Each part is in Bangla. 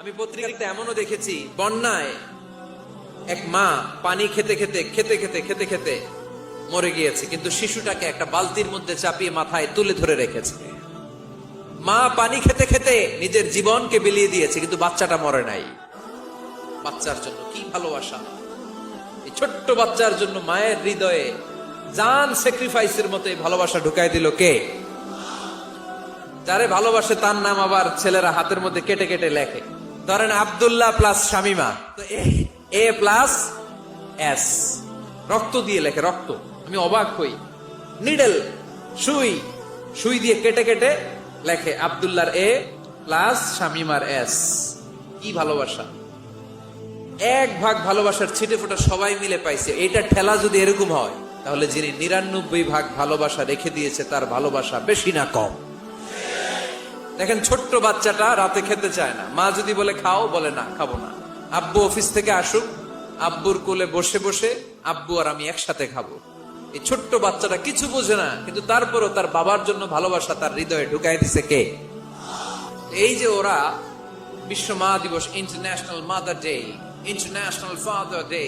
আমি পত্রিকাতে এমনও দেখেছি, বন্যায় এক মা পানি খেতে খেতে খেতে খেতে খেতে খেতে মরে গিয়েছে, কিন্তু শিশুটাকে একটা বালতির মধ্যে চাপিয়ে মাথায় তুলে ধরে রেখেছে। মা পানি খেতে খেতে নিজের জীবনকে বিলিয়ে দিয়েছে, কিন্তু বাচ্চাটা মরে নাই। বাচ্চার জন্য কি ভালোবাসা। এই ছোট্ট বাচ্চার জন্য মায়ের হৃদয়ে জান স্যাক্রিফাইসের মতো ভালোবাসা ঢুকাই দিল কে? যারে ভালোবাসে তার নাম আবার ছেলেরা হাতের মধ্যে কেটে কেটে লেখে। ধরেন Abdullah plus Shamima. A plus S রক্ত দিয়ে লেখে, রক্ত। আমি অবাক হই। নিডেল, সুই। সুই দিয়ে কেটে কেটে লেখে আব্দুল্লাহর এ প্লাস শামিমার এস কি ভালোবাসা। এক ভাগ ভালোবাসার ছিটে ফোটা সবাই মিলে পাইছে। এটা ঠেলা যদি এরকম হয়, তাহলে যিনি নিরানব্বই ভাগ ভালোবাসা রেখে দিয়েছে, তার ভালোবাসা বেশি না কম। দেখেন ছোট্ট বাচ্চাটা রাতে খেতে চায় না। মা যদি বলে, খাও, বলে, না, খাব না। আব্বু অফিস থেকে আসুক, আব্বুর কোলে বসে বসে আব্বু আর আমি একসাথে খাব। এই ছোট্ট বাচ্চাটা কিছু বোঝে না, কিন্তু তারপরও তার বাবার জন্য ভালোবাসা তার হৃদয়ে ঢুকাই দিছে কে? এই যে ওরা বিশ্ব মা দিবস international mother day international father day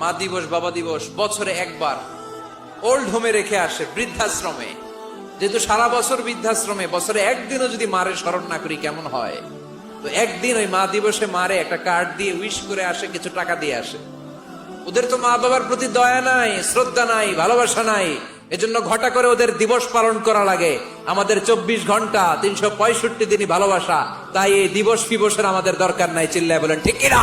মা দিবস, বাবা দিবস, বছরে একবার ওল্ড হোমে রেখে আসে বৃদ্ধাশ্রমে। যেহেতু সারা বছর বৃদ্ধাশ্রমে, বছরে একদিনও যদি মারে স্মরণ না করি, কেমন হয়? তো একদিন ওই মা দিবসে মারে, একটা কার্ড দিয়ে উইশ করে আসে, কিছু টাকা দিয়ে আসে। ওদের তো মা বাবার প্রতি দয়া নাই, শ্রদ্ধা নাই, ভালোবাসা নাই। এজন্য ঘটা করে ওদের দিবস পালন করা লাগে। আমাদের চব্বিশ ঘণ্টা, তিনশো পঁয়ষট্টি দিনই ভালোবাসা। তাই এই দিবস ফিবসের আমাদের দরকার নাই, চিল্লায় বলেন, ঠিক কিনা?